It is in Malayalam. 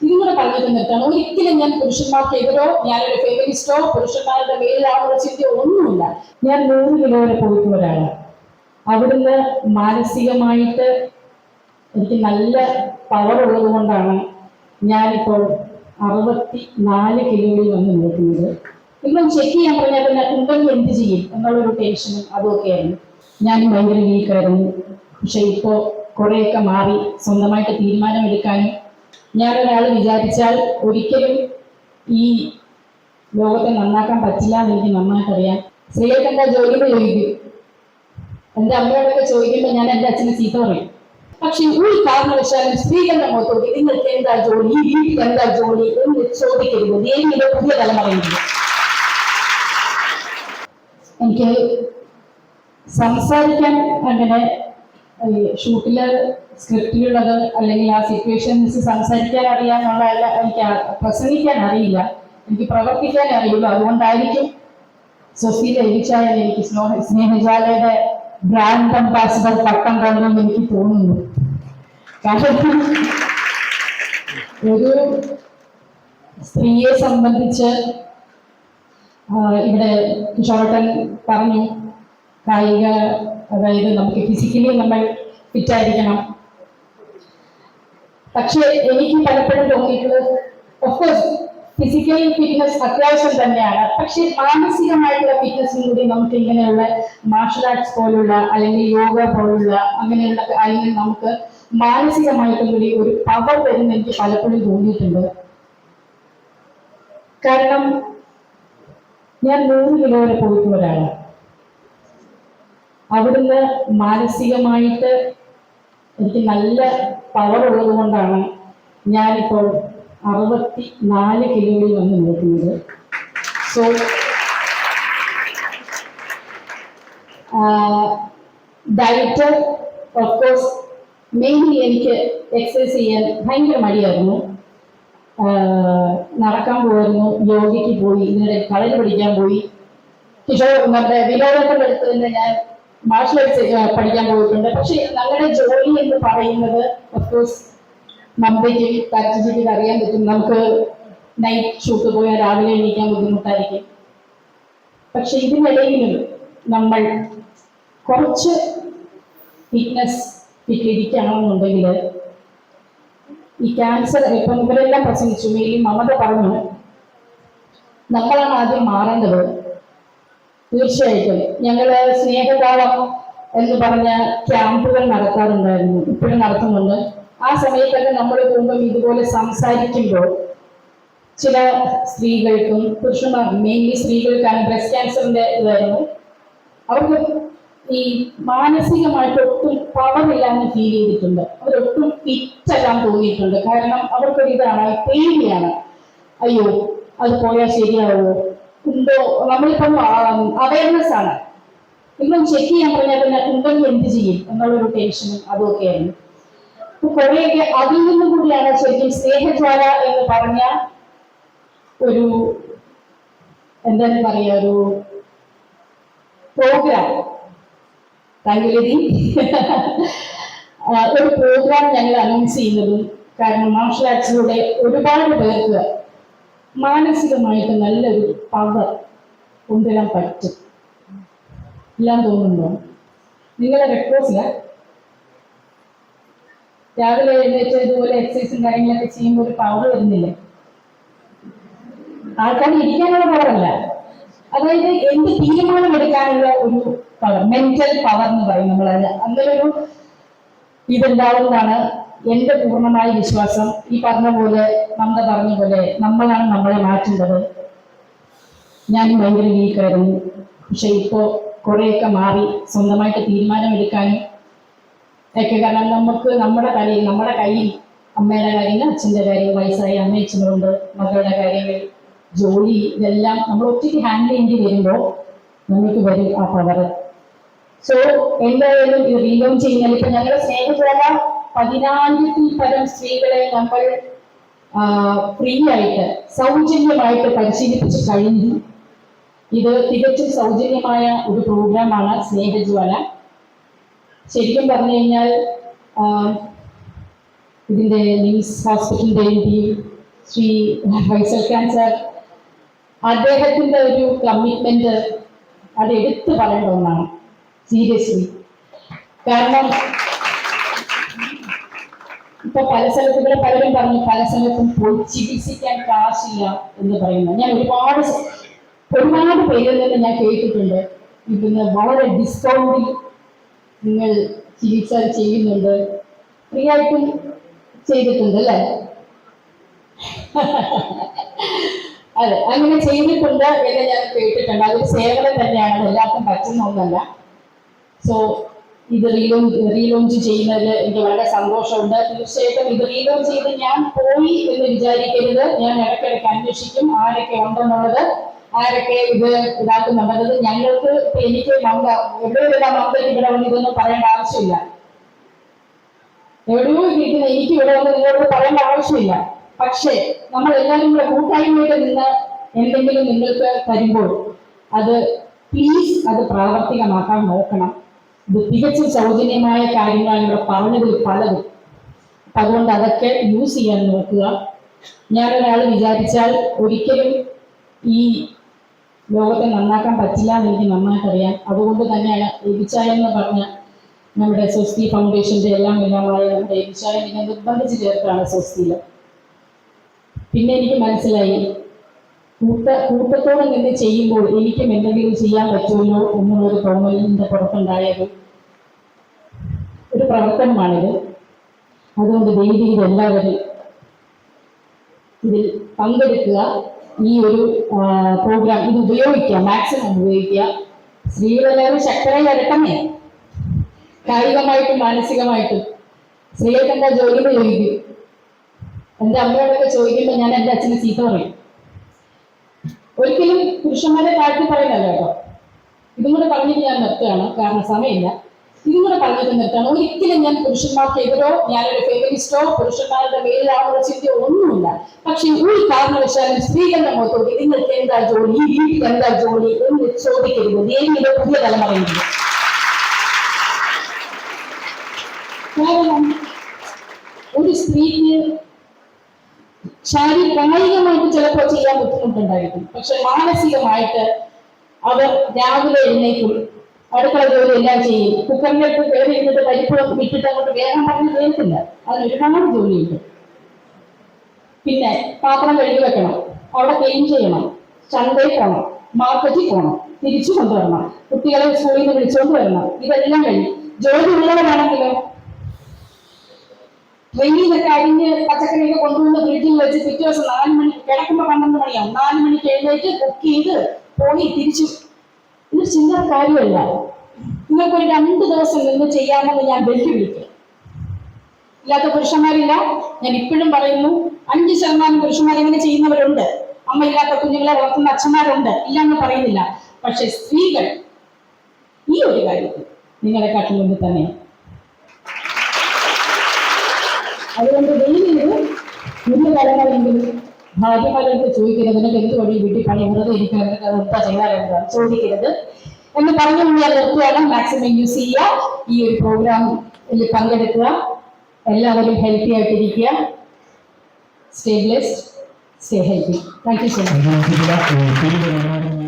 കൂടെ പറഞ്ഞിട്ട് നിർത്തണം ഒരിക്കലും ഞാൻ പുരുഷന്മാർക്ക് എതിരോ ഞാനൊരു ഫെമിനിസ്റ്റോ പുരുഷന്മാരുടെ മേലിലാണോ ചിന്തയോ ഒന്നുമില്ല. ഞാൻ നൂറ് കിലോ വരെ പോയിട്ടുള്ള ഒരാളാണ്. അവിടുന്ന് മാനസികമായിട്ട് എനിക്ക് നല്ല പവർ ഉള്ളത് കൊണ്ടാണ് ഞാനിപ്പോൾ അറുപത്തി നാല് കിലോയിൽ വന്ന് നിൽക്കുന്നത്. ഇപ്പം ചെക്ക് ചെയ്യാൻ പറഞ്ഞാൽ പിന്നെ ഉണ്ടെങ്കിൽ എന്ത് ചെയ്യും? എന്നുള്ളൊരു ടെൻഷനും അതൊക്കെയായിരുന്നു ഞാൻ ഭയങ്കര വീക്കായിരുന്നു പക്ഷെ ഇപ്പോൾ കുറേയൊക്കെ മാറി സ്വന്തമായിട്ട് തീരുമാനമെടുക്കാനും ഞാനൊരാൾ വിചാരിച്ചാൽ ഒരിക്കലും ഈ ലോകത്തെ നന്നാക്കാൻ പറ്റില്ല എന്ന് എനിക്ക് നന്നായിട്ടറിയാം. സ്ത്രീകൾക്ക് എന്താ ജോലി ചോദിക്കും. എന്റെ അമ്മയോടൊക്കെ ചോദിക്കുമ്പോൾ ഞാൻ എന്റെ അച്ഛനെ ചീത്ത പറയും. പക്ഷെ ഒരു കാരണവശാലും സ്ത്രീകളുടെ മുഖത്തോട്ട് നിങ്ങൾക്ക് എന്താ ജോലി? ഈ വീട്ടിൽ എന്താ ജോലി? എന്ന് ചോദിക്കരുത്. ദേവിയുടെ പുതിയ തലമുറയുണ്ട് എനിക്ക് സംസാരിക്കാൻ അങ്ങനെ ഈ ഷൂട്ടിൽ സ്ക്രിപ്റ്റിലുള്ളത് അല്ലെങ്കിൽ ആ സിറ്റുവേഷൻസ് സംസാരിക്കാൻ അറിയാന്നുള്ള എനിക്ക് പ്രസംഗിക്കാൻ അറിയില്ല. എനിക്ക് പ്രവർത്തിക്കാൻ അറിയുള്ളൂ അതുകൊണ്ടായിരിക്കും സൊസീല എലിച്ചായ എനിക്ക് സ്നേഹ സ്നേഹജാലയുടെ ബ്രാൻഡ് അംബാസിഡർ പട്ടം തന്നെന്ന് എനിക്ക് തോന്നുന്നു. കാരണം ഒരു സ്ത്രീയെ സംബന്ധിച്ച് ഇവിടെ കിഷോറട്ടൻ പറഞ്ഞു കായിക അതായത് നമുക്ക് ഫിസിക്കലി നമ്മൾ ഫിറ്റായിരിക്കണം പക്ഷെ എനിക്ക് പലപ്പോഴും തോന്നിയിട്ടുള്ളത് ഒഫ്കോഴ്സ് ഫിസിക്കൽ ഫിറ്റ്നസ് അത്യാവശ്യം തന്നെയാണ്. പക്ഷെ മാനസികമായിട്ടുള്ള ഫിറ്റ്നസും കൂടി നമുക്ക് ഇങ്ങനെയുള്ള മാർഷൽ ആർട്സ് പോലുള്ള അല്ലെങ്കിൽ യോഗ പോലുള്ള അങ്ങനെയുള്ള കാര്യങ്ങൾ നമുക്ക് മാനസികമായിട്ടും കൂടി ഒരു പവർ വരുന്ന എനിക്ക് പലപ്പോഴും തോന്നിയിട്ടുണ്ട്. കാരണം ഞാൻ നൂറ് കിലോ വരെ പോയിട്ടുള്ള ഒരാളാണ്. അവിടുന്ന് മാനസികമായിട്ട് എനിക്ക് നല്ല പവർ ഉള്ളത് കൊണ്ടാണ് ഞാനിപ്പോൾ അറുപത്തി നാല് കിലോയിൽ വന്ന് നോക്കുന്നത് so diet of course mainly എനിക്ക് എക്സസൈസ് ചെയ്യാൻ ഭയങ്കര മടിയായിരുന്നു. നടക്കാൻ പോയിരുന്നു യോഗയ്ക്ക് പോയി ഇതിനിടെ കളരി പഠിക്കാൻ പോയി. കിഷോർ നമ്മുടെ വിനോദത്തിന്റെ അടുത്ത് തന്നെ ഞാൻ മാർഷൽ ആർട്സ് പഠിക്കാൻ പോയിട്ടുണ്ട്. പക്ഷെ ഞങ്ങളുടെ ജോലി എന്ന് പറയുന്നത് ഓഫ്കോഴ്സ് മമ്പയ്ക്ക് പാരജിക്ക് അറിയാൻ പറ്റും. നമുക്ക് നൈറ്റ് ഷൂട്ട് പോയാൽ രാവിലെ എണീക്കാൻ ബുദ്ധിമുട്ടായിരിക്കും. പക്ഷെ ഇതിനിടയിലും നമ്മൾ കുറച്ച് ഫിറ്റ്നസ് ഫിറ്റിരിക്കണമെന്നുണ്ടെങ്കിൽ ഈ ക്യാൻസർ ഇപ്പം ഇവരെല്ലാം പ്രസംഗിച്ചു. മേലും മമത പറഞ്ഞു നമ്മളാണ് ആദ്യം മാറേണ്ടത്. തീർച്ചയായിട്ടും. ഞങ്ങൾ സ്നേഹതാളം എന്ന് പറഞ്ഞ ക്യാമ്പുകൾ നടത്താറുണ്ടായിരുന്നു. ഇപ്പോഴും നടത്തുന്നുണ്ട്. ആ സമയത്തൊക്കെ നമ്മൾ കുടുംബം ഇതുപോലെ സംസാരിക്കുമ്പോൾ ചില സ്ത്രീകൾക്കും പുരുഷന്മാർ മെയിൻലി സ്ത്രീകൾക്കാണ് ബ്രസ്റ്റ് ക്യാൻസറിന്റെ ഇതായിരുന്നു. അവർക്ക് ഈ മാനസികമായിട്ട് ഒട്ടും പവർ ഇല്ലാന്ന് ഫീൽ ചെയ്തിട്ടുണ്ട്. അവരൊട്ടും തിരിച്ചെല്ലാം തോന്നിയിട്ടുണ്ട്. കാരണം അവർക്കൊരു ഇതാണ് പേടിയാണ്. അയ്യോ അത് പോയാൽ ശരിയാവോ? ഉണ്ടോ നമ്മളിപ്പം അവയർനെസ് ആണ്. ഇപ്പം ചെക്ക് ചെയ്യാൻ പറഞ്ഞാൽ പിന്നെ ഉണ്ടെങ്കിൽ എന്ത് ചെയ്യും എന്നുള്ളൊരു ടെൻഷനും അതുമൊക്കെയായിരുന്നു. അപ്പൊ കുറേയൊക്കെ അതിൽ നിന്നും കൂടിയാണ് ശരിക്കും സ്നേഹജ്വാല എന്ന് പറഞ്ഞ ഒരു എന്താണ് പറയാ ഒരു പ്രോഗ്രാം താങ്കളി ഒരു പ്രോഗ്രാം ഞങ്ങൾ അനൗൺസ് ചെയ്യുന്നതും കാരണം മാർഷൽ ആർട്സിലൂടെ ഒരുപാട് പേർക്ക് മാനസികമായിട്ട് നല്ലൊരു പവർ കൊണ്ടുവരാൻ പറ്റും. എല്ലാം തോന്നുന്നുണ്ടോ? നിങ്ങളെ റെക്വസ്റ്റിൽ രാവിലെ എഴുന്നേറ്റ് ഇതുപോലെ എക്സസൈസും കാര്യങ്ങളൊക്കെ ചെയ്യുമ്പോൾ ഒരു പവർ വരുന്നില്ലേ? ആൾക്കാർ ഇരിക്കാനുള്ള പവറല്ല അതായത് എന്ത് തീരുമാനം എടുക്കാനുള്ള ഒരു പവർ മെന്റൽ പവർ എന്ന് പറയും നമ്മൾ അങ്ങനെ ഒരു ഇതുണ്ടാവുന്നതാണ് എന്റെ പൂർണമായ വിശ്വാസം ഈ പറഞ്ഞ പോലെ മമത പറഞ്ഞ പോലെ നമ്മളാണ് നമ്മളെ മാറ്റേണ്ടത് ഞാൻ ഭയങ്കര വീക്കായിരുന്നു പക്ഷെ ഇപ്പോ കുറേയൊക്കെ മാറി സ്വന്തമായിട്ട് തീരുമാനമെടുക്കാനും ഒക്കെ കാരണം നമുക്ക് നമ്മുടെ കലയിൽ നമ്മുടെ കയ്യിൽ അമ്മയുടെ കാര്യങ്ങൾ അച്ഛന്റെ കാര്യങ്ങൾ വയസ്സായി അമ്മയച്ഛനുണ്ട് മകളുടെ കാര്യങ്ങൾ ജോലി ഇതെല്ലാം നമ്മൾ ഒറ്റയ്ക്ക് ഹാൻഡിൽ ചെയ്യേണ്ടി വരുമ്പോൾ നമുക്ക് വരും ആ പവർ സോ എന്തായാലും ഇത് റീലോൺ ചെയ്യുന്നതിൽ ഇപ്പൊ ഞങ്ങളുടെ സ്നേഹജോല പതിനായിരത്തിൽ പരം സ്ത്രീകളെ നമ്മൾ ഫ്രീ ആയിട്ട് സൗജന്യമായിട്ട് പരിശീലിപ്പിച്ച് കഴിഞ്ഞു. ഇത് തികച്ചും സൗജന്യമായ ഒരു പ്രോഗ്രാമാണ് സ്നേഹജ്വാല. ശരിക്കും പറഞ്ഞു കഴിഞ്ഞാൽ ഇതിന്റെ നിംസ് ഹോസ്പിറ്റലിന്റെ M P Shri Faisal Khan sir അദ്ദേഹത്തിന്റെ ഒരു കമ്മിറ്റ്മെന്റ് അത് എടുത്തു പറയേണ്ട ഒന്നാണ്. സീരിയസ്ലി കാരണം ഇപ്പൊ പല സ്ഥലത്തും ഇവിടെ പലരും പറഞ്ഞു പല സ്ഥലത്തും പോയി ചികിത്സിക്കാൻ കാശില്ല എന്ന് പറയുന്നു ഞാൻ ഒരുപാട് ഒരുപാട് പേരിൽ നിന്ന് ഞാൻ കേട്ടിട്ടുണ്ട്. ഇവിടുന്ന് വളരെ ഡിസ്കൗണ്ടിൽ നിങ്ങൾ ചികിത്സ ചെയ്യുന്നുണ്ട്. ഫ്രീ ആയിട്ടും ചെയ്തിട്ടുണ്ട് അല്ലേ? അതെ അങ്ങനെ ചെയ്തിട്ടുണ്ട് എന്ന് ഞാൻ കേട്ടിട്ടുണ്ട്. അതൊരു സേവനം തന്നെയാണ് എല്ലാവർക്കും പറ്റുന്ന ഒന്നല്ല. സോ ഇത് റീലോഞ്ച് റീലോഞ്ച് ചെയ്യുന്നതിൽ എനിക്ക് വളരെ സന്തോഷമുണ്ട്. തീർച്ചയായിട്ടും ഇത് റീലോഞ്ച് ചെയ്ത് ഞാൻ പോയി എന്ന് വിചാരിക്കരുത്. ഞാൻ ഇടയ്ക്കിടയ്ക്ക് അന്വേഷിക്കും ആരൊക്കെ ഉണ്ടെന്നുള്ളത് ആരൊക്കെ ഇത് ഇതാക്കുന്നുണ്ടത് ഞങ്ങൾക്ക് എനിക്ക് മമത എവിടെയുള്ള മമതയ്ക്ക് ഇവിടെ വന്ന് ഇതൊന്നും പറയേണ്ട ആവശ്യമില്ല. എവിടെയോ ഇരിക്കുന്ന എനിക്ക് ഇവിടെ വന്ന് നിങ്ങളോട് പറയേണ്ട ആവശ്യമില്ല. പക്ഷേ നമ്മൾ എല്ലാവരും കൂടെ കൂട്ടായ്മയുടെ നിന്ന് എന്തെങ്കിലും നിങ്ങൾക്ക് തരുമ്പോൾ അത് പ്ലീസ് അത് പ്രാവർത്തികമാക്കാൻ നോക്കണം. തികച്ചും സൗജന്യമായ കാര്യങ്ങളാണ് ഇവിടെ പറഞ്ഞതിൽ പലതും അതുകൊണ്ട് അതൊക്കെ യൂസ് ചെയ്യാൻ നോക്കുക. ഞാനൊരാൾ വിചാരിച്ചാൽ ഒരിക്കലും ഈ ലോകത്തെ നന്നാക്കാൻ പറ്റില്ല എന്ന് എനിക്ക് നന്നായിട്ട് അറിയാം അതുകൊണ്ട് തന്നെയാണ് എബിച്ചായ എന്ന് പറഞ്ഞ നമ്മുടെ സ്വസ്തി ഫൗണ്ടേഷന്റെ എല്ലാം എല്ലാമായ നമ്മുടെ എബിച്ചായ എന്നെ നിർബന്ധിച്ച് ചേർത്താണ് സ്വസ്തിയിൽ പിന്നെ എനിക്ക് മനസ്സിലായി കൂട്ട കൂട്ടത്തോടെ നിന്ന് ചെയ്യുമ്പോൾ എനിക്കും എന്തെങ്കിലും ചെയ്യാൻ പറ്റുമല്ലോ എന്നുള്ളൊരു തോന്നലിന്റെ പുറത്തുണ്ടായത് ഒരു പ്രവർത്തനമാണിത്. അതുകൊണ്ട് ദൈവം എല്ലാവരും ഇതിൽ പങ്കെടുക്കുക. ഈ ഒരു പ്രോഗ്രാം ഇത് ഉപയോഗിക്കുക മാക്സിമം ഉപയോഗിക്കുക. സ്ത്രീകളെല്ലാവരും ശക്തരായി വരട്ടമേ കായികമായിട്ടും മാനസികമായിട്ടും. സ്ത്രീകൾക്ക് എന്താ ജോലി ചോദിക്കും. എന്റെ അമ്മയോടൊക്കെ ചോദിക്കുമ്പോൾ ഞാൻ എന്റെ അച്ഛനെ ചീത്ത പറയും. ഒരിക്കലും പുരുഷന്മാരെ താഴ്ത്തി പറയുന്നല്ല കേട്ടോ. ഇതും കൂടെ പറഞ്ഞിട്ട് ഞാൻ നിർത്തുകയാണ്. കാരണം സമയമില്ല. ഇതും കൂടെ പറഞ്ഞിട്ട് നിർത്തുകയാണ്. ഒരിക്കലും ഞാൻ പുരുഷന്മാർക്ക് എതിരോ ഞാനൊരു ഫെമിനിസ്റ്റോ പുരുഷന്മാരുടെ മേലിലാണോ ചിന്തയോ ഒന്നുമില്ല. പക്ഷെ ഒരു കാരണവശാലും സ്ത്രീകളുടെ മുഖത്തോട്ട് നിങ്ങൾക്ക് എന്താ ജോലി? ഈ വീട്ടിൽ എന്താ ജോലി? എന്ന് ചോദിക്കരുത്. ദേവിയുടെ പുതിയ തലമുറയുണ്ട് കാരണം ഒരു സ്ത്രീക്ക് ശാരീ കായികമായിട്ട് ചിലപ്പോൾ ചെയ്യാൻ ബുദ്ധിമുട്ടുണ്ടായിരിക്കും. പക്ഷെ മാനസികമായിട്ട് അവർ രാവിലെ എഴുന്നേക്കും അടുക്കള ജോലി എല്ലാം ചെയ്യും. കുക്കറിലേക്ക് കയറി ഇരുന്നിട്ട് പരിപ്പ് വിട്ടിട്ട് അങ്ങോട്ട് വേഗം പറഞ്ഞ് കേൾക്കില്ല. അതിന് ഒരുപാട് ജോലിയുണ്ട്. പിന്നെ പാത്രം കഴുകി വെക്കണം. അവിടെ ക്ലീൻ ചെയ്യണം. ചന്തയിൽ പോകണം മാർക്കറ്റിൽ പോകണം തിരിച്ചു കൊണ്ടുവരണം. കുട്ടികളെ സ്കൂളിൽ നിന്ന് വിളിച്ചുകൊണ്ട് വരണം. ഇതെല്ലാം കഴിഞ്ഞു ജോലി ഉള്ളവരാണെങ്കിലോ ട്രെയിനിലൊക്കെ അരിഞ്ഞ് പച്ചക്കറിയൊക്കെ കൊണ്ടുവന്ന് ഫ്രിഡ്ജിൽ വെച്ച് പിറ്റേ ദിവസം നാല് മണി കിടക്കുമ്പോൾ പന്ത്രണ്ട് മണിയാവും. നാല് മണിക്ക് എഴുന്നേറ്റ് കുക്ക് ചെയ്ത് പോയി തിരിച്ചു. ഇത് ചിന്ത കാര്യമല്ല. നിങ്ങൾക്ക് ഒരു രണ്ട് ദിവസം നിന്ന് ചെയ്യാമെന്ന് ഞാൻ വെല്ലുവിളിക്കും ഇല്ലാത്ത പുരുഷന്മാരില്ല. ഞാൻ ഇപ്പോഴും പറയുന്നു അഞ്ച് ശതമാനം പുരുഷന്മാർ ഇങ്ങനെ ചെയ്യുന്നവരുണ്ട്? അമ്മ ഇല്ലാത്ത കുഞ്ഞുങ്ങളെ വളർത്തുന്ന അച്ഛന്മാരുണ്ട്? ഇല്ല എന്ന് പറയുന്നില്ല. പക്ഷെ സ്ത്രീകൾ ഈ ഒരു കാര്യത്തിൽ നിങ്ങളെ മുമ്പ് തന്നെയാണ് അതുകൊണ്ട് വെളിയിൽ കുഞ്ഞു തലമുറയെങ്കിലും ഭാര്യമാരോട് ചോദിക്കരുത് നിനക്ക് എന്ത് വഴി വീട്ടിൽ പണി വെറുതെ ഇരിക്കാൻ നിനക്ക് എന്താ ചെയ്താലെന്താണ് ചോദിക്കരുത് എന്ന് പറഞ്ഞു ഞാൻ നിർത്തുകയാണ്. മാക്സിമം യൂസ് ചെയ്യുക. ഈ ഒരു പ്രോഗ്രാമിൽ പങ്കെടുക്കുക. എല്ലാവരും ഹെൽത്തി ആയിട്ടിരിക്കുക. Stay blessed stay healthy thank you so much